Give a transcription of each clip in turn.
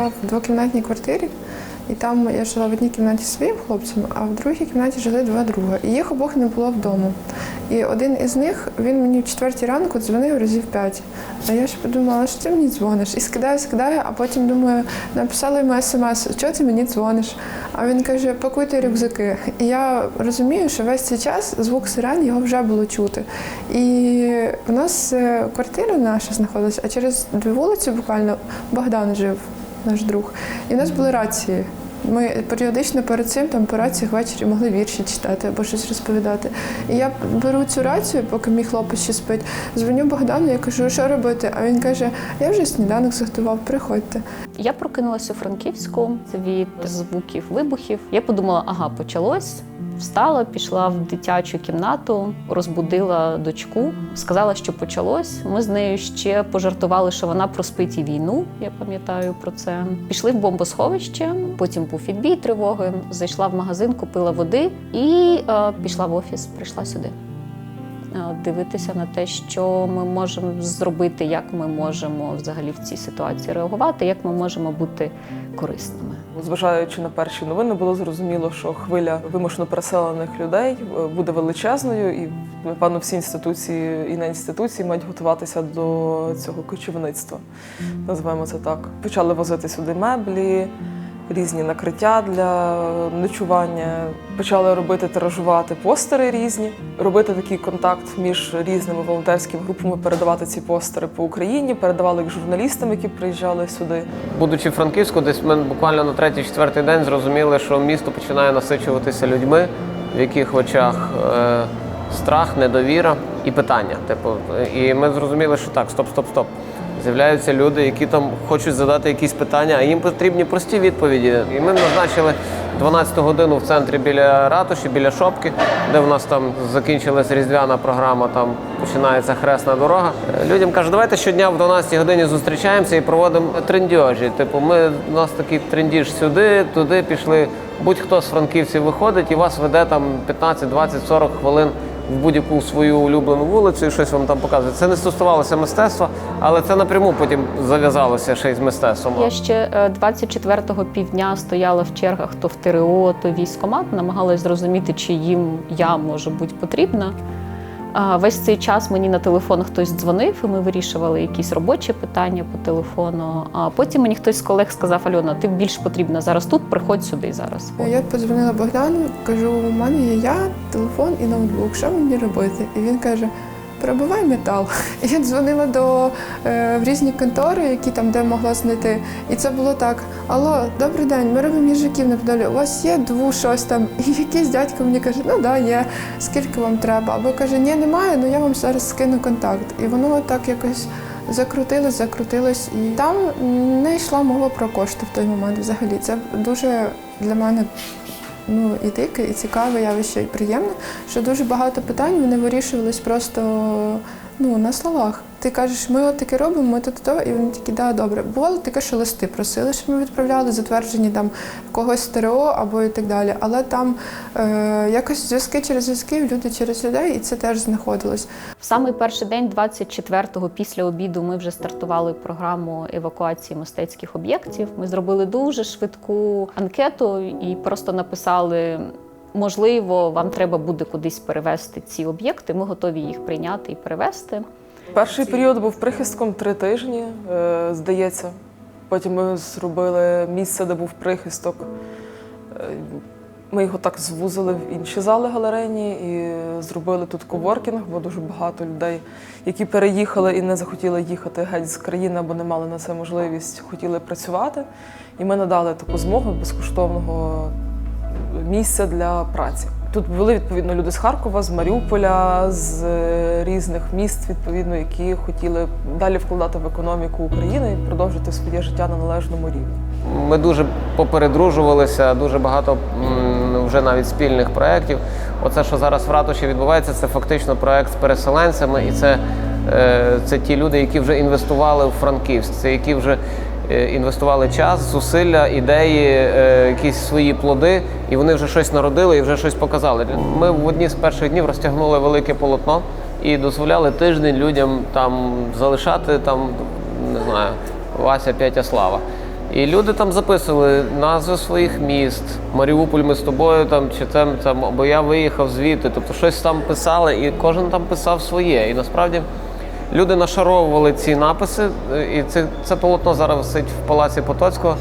Жила в двокімнатній квартирі, і там я жила в одній кімнаті зі своїм хлопцем, а в другій кімнаті жили два друга. І їх обох не було вдома. І один із них він мені в четвертій ранку дзвонив разів п'ять. А я ж подумала, що ти мені дзвониш? І скидаю, скидаю, а потім думаю, написала йому смс, що ти мені дзвониш? А він каже, пакуйте рюкзаки. І я розумію, що весь цей час звук сирен його вже було чути. І в нас е, квартира наша знаходилася, а через дві вулиці буквально Богдан жив, наш друг. І в нас були рації. Ми періодично перед цим там по раціях ввечері могли вірші читати або щось розповідати. І я беру цю рацію, поки мій хлопець ще спить, дзвоню Богдану, я кажу, що робити? А він каже: я вже сніданок заготував, приходьте. Я прокинулася у Франківську від звуків вибухів. Я подумала, ага, почалось. Встала, пішла в дитячу кімнату, розбудила дочку, сказала, що почалось. Ми з нею ще пожартували, що вона проспить і війну. Я пам'ятаю про це. Пішли в бомбосховище. Потім був відбій тривоги. Зайшла в магазин, купила води і е, пішла в офіс. Прийшла сюди. Е, Дивитися на те, що ми можемо зробити, як ми можемо взагалі в цій ситуації реагувати, як ми можемо бути корисними. Зважаючи на перші новини, було зрозуміло, що хвиля вимушено переселених людей е, буде величезною, і напевно всі інституції і не інституції мають готуватися до цього кочівництва. Називаємо це так. Почали возити сюди меблі, різні накриття для ночування. Почали робити тиражувати постери різні, робити такий контакт між різними волонтерськими групами, передавати ці постери по Україні, передавали їх журналістам, які приїжджали сюди. Будучи в Франківську, десь ми буквально на третій-четвертий день зрозуміли, що місто починає насичуватися людьми, в яких очах е, страх, недовіра і питання. Типу, і ми зрозуміли, що так, стоп, стоп, стоп. З'являються люди, які там хочуть задати якісь питання, а їм потрібні прості відповіді. І ми назначили 12 годину в центрі біля ратуші, біля шопки, де в нас там закінчилась різдвяна програма, там починається хресна дорога. Людям кажуть, давайте щодня в 12 годині зустрічаємося і проводимо трендіожі. Типу, ми у нас такий трендіж сюди, туди пішли. Будь-хто з франківців виходить і вас веде там 15, 20, 40 хвилин в будь-яку свою улюблену вулицю і щось вам там показує. Це не стосувалося мистецтва, але це напряму потім зав'язалося ще й з мистецтвом. Я ще е, 24-го півдня стояла в чергах то в ТРО, то військомат, намагалась зрозуміти, чи їм я можу бути потрібна. Весь цей час мені на телефон хтось дзвонив, і ми вирішували якісь робочі питання по телефону. А потім мені хтось з колег сказав: Альона, ти більш потрібна зараз тут, приходь сюди зараз. Я подзвонила Богдану, кажу, у мене є я, телефон і ноутбук. Що мені робити? І він каже: пробивай метал. Я дзвонила до е, в різні контори, які там де могла знайти. І це було так: Алло, добрий день, ми робимо їжаків на. У вас є дву щось там? І якийсь дядько мені каже, ну да, є. Скільки вам треба? Або каже, ні, немає, ну я вам зараз скину контакт. І воно так якось. Закрутилось, закрутилось, і там не йшла мова про кошти в той момент. Взагалі, це дуже для мене ну і дике, і цікаве явище, і приємне, що дуже багато питань вони вирішувались просто ну, на словах. Ти кажеш, ми от таке робимо, ми тут то, і вони такі, да, добре. Бувало таке, що листи просили, щоб ми відправляли, затверджені там когось ТРО або і так далі. Але там е, якось зв'язки через зв'язки, люди через людей, і це теж знаходилось. В самий перший день, 24-го, після обіду, ми вже стартували програму евакуації мистецьких об'єктів. Ми зробили дуже швидку анкету і просто написали. Можливо, вам треба буде кудись перевезти ці об'єкти. Ми готові їх прийняти і перевезти. Перший період був прихистком три тижні, е, здається. Потім ми зробили місце, де був прихисток. Е, Ми його так звузили в інші зали галерейні і зробили тут коворкінг, бо дуже багато людей, які переїхали і не захотіли їхати геть з країни, або не мали на це можливість, хотіли працювати. І ми надали таку змогу безкоштовного місця для праці. Тут були відповідно люди з Харкова, з Маріуполя, з е, різних міст, відповідно, які хотіли далі вкладати в економіку України і продовжити своє життя на належному рівні. Ми дуже попередружувалися, дуже багато вже навіть спільних проєктів. Оце, що зараз в ратуші відбувається, це фактично проєкт з переселенцями, і це, е, це ті люди, які вже інвестували в Франківськ, це які вже інвестували час, зусилля, ідеї, е, якісь свої плоди, і вони вже щось народили і вже щось показали. Ми в одні з перших днів розтягнули велике полотно і дозволяли тиждень людям там залишати там, не знаю, Вася, Петя, Слава. І люди там записували назви своїх міст, Маріуполь, ми з тобою там, чи там, там, або я виїхав звідти. Тобто щось там писали, і кожен там писав своє. І насправді люди нашаровували ці написи, і це, це полотно зараз висить в палаці Потоцького.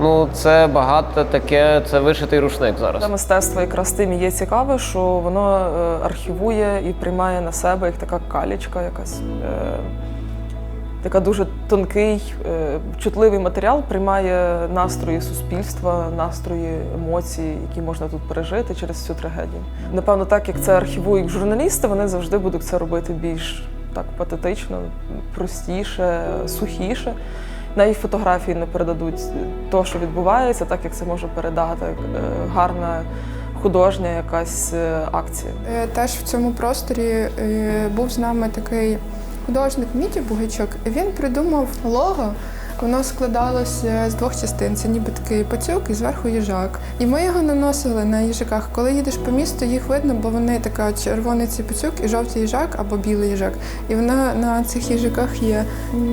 Ну, це багато таке, це вишитий рушник зараз. Та мистецтво якраз тим є цікаве, що воно е, архівує і приймає на себе як така калічка якась. Е, Така дуже тонкий, е, чутливий матеріал приймає настрої суспільства, настрої емоції, які можна тут пережити через цю трагедію. Напевно, так як це архівують журналісти, вони завжди будуть це робити більш так патетично, простіше, сухіше. Навіть фотографії не передадуть то, що відбувається, так як це може передати е, гарна художня якась е, акція. Е, Теж в цьому просторі був з нами такий художник Міті Бугачок, він придумав лого. Воно складалося з двох частин. Це ніби такий пацюк і зверху їжак. І ми його наносили на їжаках. Коли їдеш по місту, їх видно, бо вони така червоний цей пацюк і жовтий їжак або білий їжак. І вона на цих їжаках є.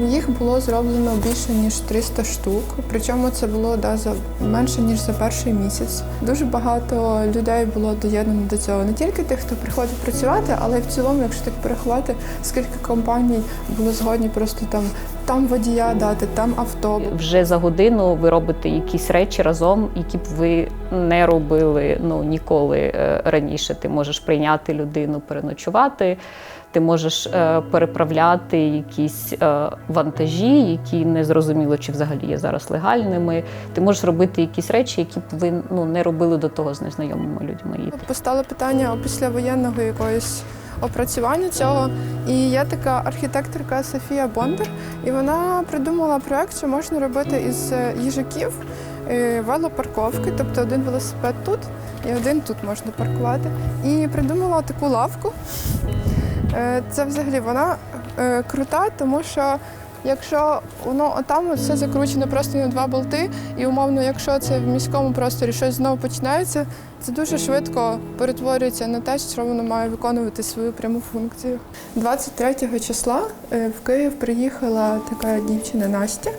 Їх було зроблено більше ніж 300 штук. Причому це було да, за менше ніж за перший місяць. Дуже багато людей було доєднано до цього. Не тільки тих, хто приходить працювати, але й в цілому, якщо так порахувати, скільки компаній було згодні просто там там водія дати, там авто. Вже за годину ви робите якісь речі разом, які б ви не робили ну, ніколи е, раніше. Ти можеш прийняти людину, переночувати. Ти можеш е, переправляти якісь е, вантажі, які не зрозуміло, чи взагалі є зараз легальними. Ти можеш робити якісь речі, які б ви ну, не робили до того з незнайомими людьми. Постало питання післявоєнного якогось опрацювання цього. І є така архітекторка Софія Бондар, і вона придумала проект, що можна робити із е, їжаків е, велопарковки, тобто один велосипед тут і один тут можна паркувати. І придумала таку лавку. Е, Це взагалі вона крута, тому що якщо воно отам все закручено просто на два болти, і умовно, якщо це в міському просторі щось знову починається, це дуже швидко перетворюється на те, що воно має виконувати свою пряму функцію. 23 числа е, в Київ приїхала така дівчина Настя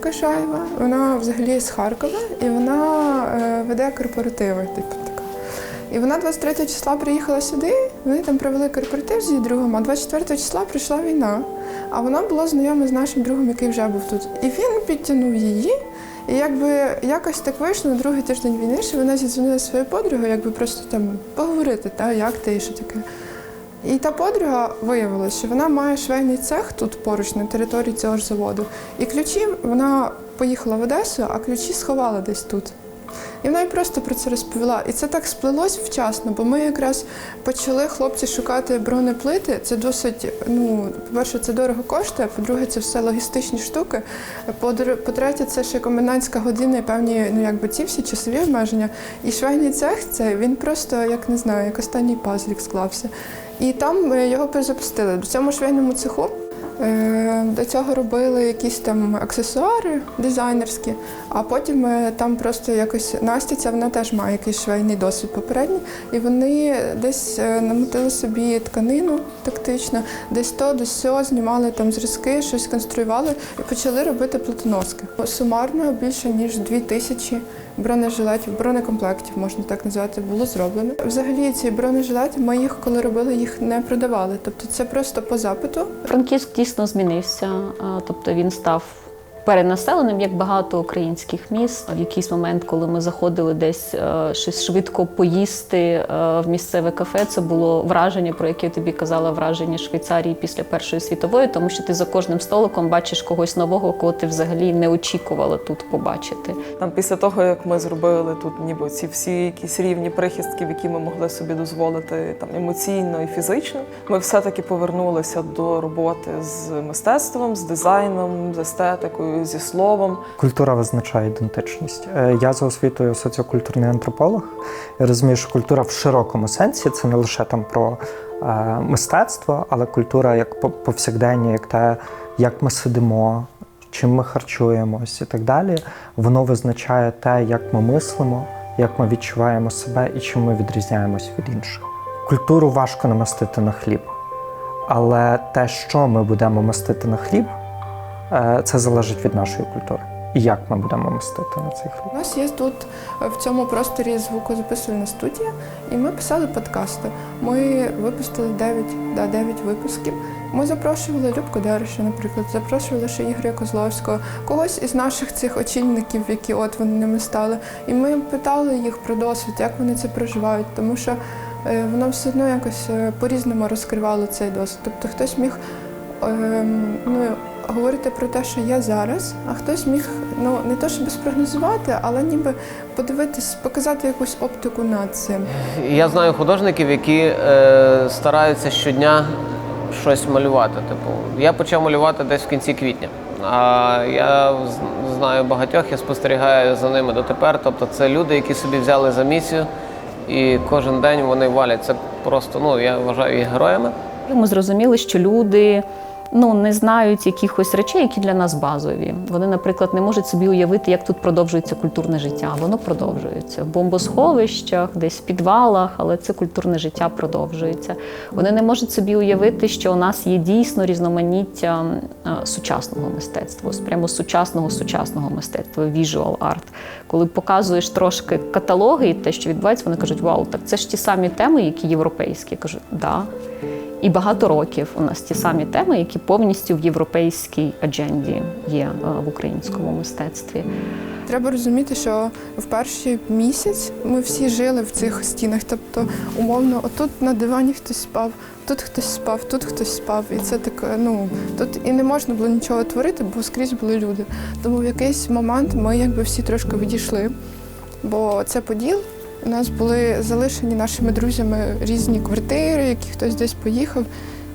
Кашаєва. Вона взагалі з Харкова і вона е, веде корпоративи, типу. І вона 23 числа приїхала сюди, вони там провели корпоратив з її другом, а 24 числа прийшла війна. А вона була знайома з нашим другом, який вже був тут. І він підтягнув її. І якби якось так вийшло на другий тиждень війни, що вона зідзвонила зі своєю подругою, якби просто там поговорити, та, як ти і що таке. І та подруга виявилася, що вона має швейний цех тут поруч на території цього ж заводу. І ключі вона поїхала в Одесу, а ключі сховала десь тут. І вона їй просто про це розповіла. І це так сплелось вчасно, бо ми якраз почали хлопці шукати бронеплити. Це досить, ну, по-перше, це дорого коштує, по-друге, це все логістичні штуки. По-третє, це ще комендантська година і певні, ну якби ці всі часові обмеження. І швейний цех це він просто, як не знаю, як останній пазлік склався. І там е, його перезапустили. В цьому швейному цеху До цього робили якісь там аксесуари дизайнерські, а потім е, там просто якось Настя, ця вона теж має якийсь швейний досвід попередній, і вони десь е, намотили собі тканину тактично, десь то, десь сьо, знімали там зразки, щось конструювали і почали робити плитоноски. Сумарно більше ніж дві тисячі бронежилетів, бронекомплектів, можна так назвати, було зроблено. Взагалі ці бронежилети, ми їх, коли робили, їх не продавали. Тобто це просто по запиту. Франківськ дійсно змінився, тобто він став перенаселеним, як багато українських міст. В якийсь момент, коли ми заходили десь е, щось швидко поїсти е, в місцеве кафе, це було враження, про яке я тобі казала, враження Швейцарії після Першої світової, тому що ти за кожним столиком бачиш когось нового, кого ти взагалі не очікувала тут побачити. Там після того, як ми зробили тут ніби ці всі якісь рівні прихистків, які ми могли собі дозволити там емоційно і фізично, ми все-таки повернулися до роботи з мистецтвом, з дизайном, з естетикою, зі словом. Культура визначає ідентичність. Е, Я за освітою соціокультурний антрополог. Я розумію, що культура в широкому сенсі це не лише там про е, мистецтво, але культура як по- повсякдення, як те, як ми сидимо, чим ми харчуємось і так далі. Воно визначає те, як ми мислимо, як ми відчуваємо себе і чим ми відрізняємось від інших. Культуру важко намастити на хліб, але те, що ми будемо мастити на хліб, Е, це залежить від нашої культури. і як ми будемо мистити на цих У нас є тут е, в цьому просторі звукозаписувальна студія, і ми писали подкасти. Ми випустили 9, да, 9 випусків. Ми запрошували Любку Дереша, наприклад, запрошували ще Ігоря Козловського, когось із наших цих очільників, які от вони ними стали. І ми питали їх про досвід, як вони це проживають, тому що е, воно все одно якось е, по-різному розкривало цей досвід. Тобто хтось міг ем, ну, говорити про те, що є зараз, а хтось міг ну не то щоб спрогнозувати, але ніби подивитись, показати якусь оптику над цим. Я знаю художників, які е, стараються щодня щось малювати. Типу, я почав малювати десь в кінці квітня. А я знаю багатьох, я спостерігаю за ними дотепер. Тобто, це люди, які собі взяли за місію, і кожен день вони валять. Це просто, ну я вважаю їх героями. Ми зрозуміли, що люди ну, не знають якихось речей, які для нас базові. Вони, наприклад, не можуть собі уявити, як тут продовжується культурне життя. Воно продовжується в бомбосховищах, десь в підвалах, але це культурне життя продовжується. Вони не можуть собі уявити, що у нас є дійсно різноманіття е, сучасного мистецтва, прямо сучасного сучасного мистецтва, visual art. Коли показуєш трошки каталоги і те, що відбувається, вони кажуть, вау, так це ж ті самі теми, які європейські. Я кажу, да. І багато років у нас ті самі теми, які повністю в європейській адженді є е, в українському мистецтві. Треба розуміти, що в перший місяць ми всі жили в цих стінах. Тобто, умовно, отут на дивані хтось спав, тут хтось спав, тут хтось спав. І це таке, ну тут і не можна було нічого творити, бо скрізь були люди. Тому в якийсь момент ми якби всі трошки відійшли, бо це поділ. У нас були залишені нашими друзями різні квартири, які хтось десь поїхав,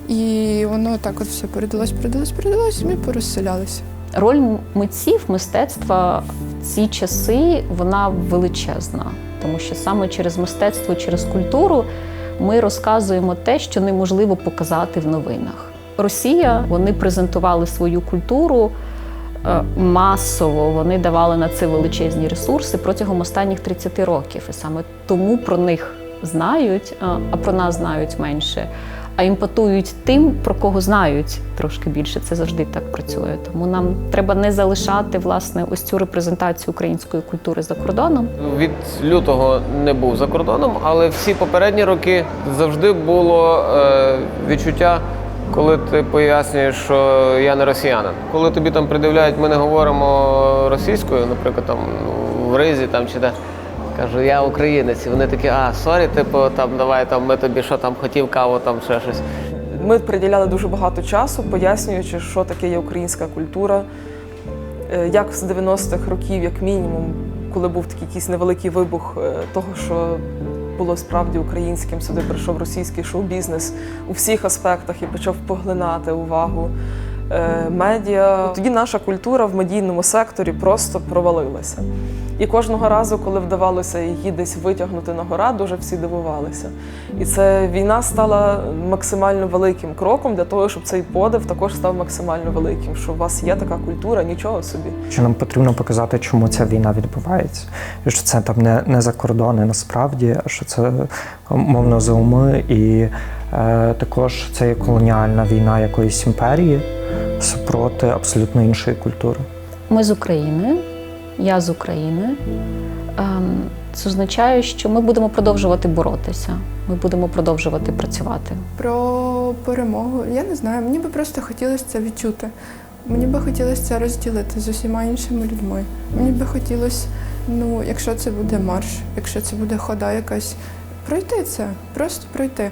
і воно так от все передалось, передалось, передалось, і ми порозселялися. Роль митців мистецтва в ці часи вона величезна, тому що саме через мистецтво, через культуру ми розказуємо те, що неможливо показати в новинах. Росія вони презентували свою культуру масово, вони давали на це величезні ресурси протягом останніх 30 років. І саме тому про них знають, е, а про нас знають менше. А імпотують тим, про кого знають трошки більше. Це завжди так працює. Тому нам треба не залишати власне ось цю репрезентацію української культури за кордоном. Від лютого не був за кордоном, але всі попередні роки завжди було е, відчуття, коли ти пояснюєш, що я не росіянин. Коли тобі там придивляють, ми не говоримо російською, наприклад, там ну, в ризі там чи де. Кажу, я українець, і вони такі, а сорі, типу, там давай там ми тобі що там хотів каву, там ще щось. Ми приділяли дуже багато часу, пояснюючи, що таке є українська культура. Е, Як з 90-х років, як мінімум, коли був такий якийсь невеликий вибух е, того, що було справді українським, сюди прийшов російський шоу-бізнес у всіх аспектах і почав поглинати увагу медіа. Тоді наша культура в медійному секторі просто провалилася. І кожного разу, коли вдавалося її десь витягнути на гора, дуже всі дивувалися. І це війна стала максимально великим кроком для того, щоб цей подив також став максимально великим. Що у вас є така культура, нічого собі. що нам потрібно показати, чому ця війна відбувається. І що це там не, не за кордони насправді, а що це мовно за уми, і е, також це є колоніальна війна якоїсь імперії супроти абсолютно іншої культури. Ми з України, я з України. Ем, Це означає, що ми будемо продовжувати боротися. Ми будемо продовжувати працювати. Про перемогу. Я не знаю, мені би просто хотілося це відчути. Мені би хотілося це розділити з усіма іншими людьми. Мені би хотілося, ну, якщо це буде марш, якщо це буде хода якась, пройти це, просто пройти.